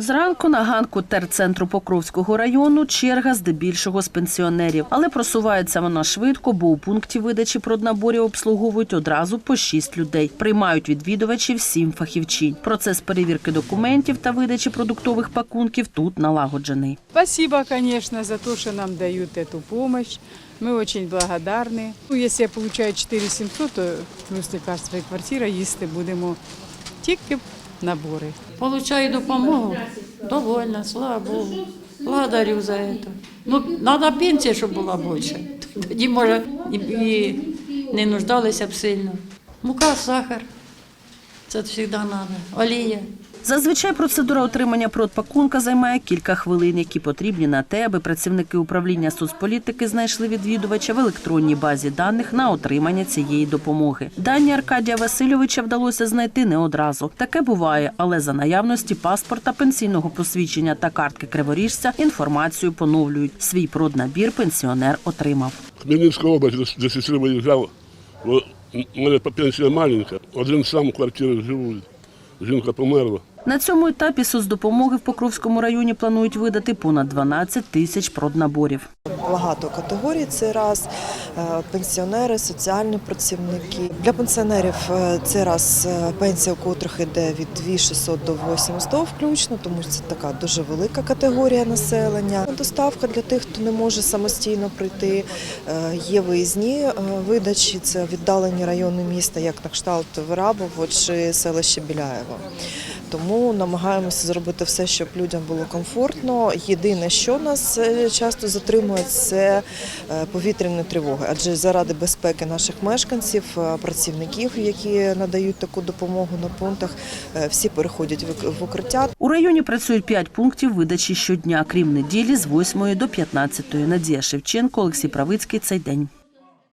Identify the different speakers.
Speaker 1: Зранку на ганку терцентру Покровського району черга здебільшого з пенсіонерів. Але просувається вона швидко, бо у пункті видачі проднаборів обслуговують одразу по шість людей. Приймають відвідувачів сім фахівчинь. Процес перевірки документів та видачі продуктових пакунків тут налагоджений.
Speaker 2: Спасибо, конечно, за то, что нам дают эту помощь. Мы очень благодарны. Ну, если я получаю 4700, то плюс лекарства і квартира, їсти будемо тільки набори.
Speaker 3: Получаю допомогу. Довольна, слава Богу. Благодарю за це. Ну, треба пенсія, щоб була більше. Тоді, може, і, не нуждалися б сильно. Мука, сахар. Це завжди треба. Олія.
Speaker 1: Зазвичай процедура отримання продпакунка займає кілька хвилин, які потрібні на те, аби працівники управління соцполітики знайшли відвідувача в електронній базі даних на отримання цієї допомоги. Дані Аркадія Васильовича вдалося знайти не одразу. Таке буває, але за наявності паспорта, пенсійного посвідчення та картки криворіжця інформацію поновлюють. Свій проднабір пенсіонер отримав.
Speaker 4: Хмельницька область, де сестри виїжджав, бо мене пенсія маленька, один сам в квартирі живу, жінка померла.
Speaker 1: На цьому етапі соцдопомоги в Покровському районі планують видати понад 12 тисяч проднаборів.
Speaker 5: Багато категорій це раз е, пенсіонери, соціальні працівники. Для пенсіонерів е, це раз е, пенсія, у котрих йде від 2600 до 8100 включно, тому що це така дуже велика категорія населення. Доставка для тих, хто не може самостійно прийти. Є виїзні видачі, це віддалені райони міста, як на кшталт Вирабово чи селище Біляєво. Тому намагаємося зробити все, щоб людям було комфортно. Єдине, що нас часто затримує, це е, повітряні тривоги. Адже заради безпеки наших мешканців, е, працівників, які надають таку допомогу на пунктах, е, всі переходять в- укриття.
Speaker 1: У районі працюють 5 пунктів видачі щодня, крім неділі з 8 до 15. Надія Шевченко, Олексій Правицький. Цей день.